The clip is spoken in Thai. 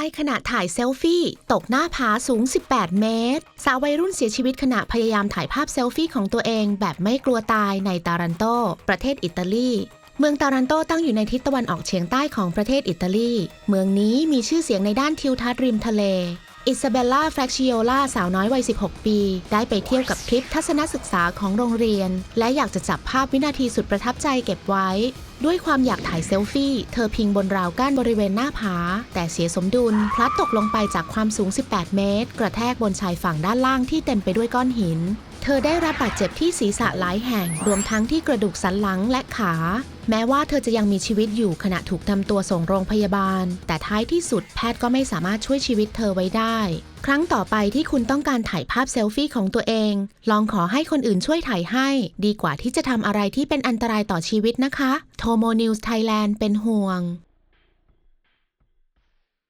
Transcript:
ายขณะถ่ายเซลฟี่ ตกหน้าผาสูง 18 เมตร สาววัยรุ่นเสียชีวิตขณะพยายามถ่ายภาพเซลฟี่ของตัวเองแบบไม่กลัวตายในตารันโต ประเทศอิตาลี เมืองตารันโตตั้งอยู่ในทิศตะวันออกเฉียงใต้ของประเทศอิตาลี เมืองนี้มีชื่อเสียงในด้านทิวทัศน์ริมทะเล อิซาเบลล่าแฟรชิโอล่าสาวน้อยวัย 16 ปี ได้ไปเที่ยวกับทริปทัศนศึกษาของโรงเรียน และอยากจะจับภาพวินาทีสุดประทับใจเก็บไว้ ด้วยความอยากถ่ายเซลฟี่ เธอพิงบนราวกั้นบริเวณหน้าผา แต่เสียสมดุล พลัดตกลงไปจากความสูง 18 เมตร กระแทกบนชายฝั่งด้านล่างที่เต็มไปด้วยก้อนหิน เธอได้รับบาดเจ็บที่ศีรษะหลายแห่ง รวมทั้งที่กระดูกสันหลังและขา แม้ว่าเธอจะยังมีชีวิตอยู่ขณะถูกนำตัวส่งโรงพยาบาล แต่ท้ายที่สุดแพทย์ก็ไม่สามารถช่วยชีวิตเธอไว้ได้ ครั้งต่อไปที่คุณต้องการถ่ายภาพเซลฟี่ของตัวเอง ลองขอให้คนอื่นช่วยถ่ายให้ ดีกว่าที่จะทำอะไรที่เป็นอันตรายต่อชีวิตนะคะ โทโมนิวส์ไทยแลนด์เป็นห่วง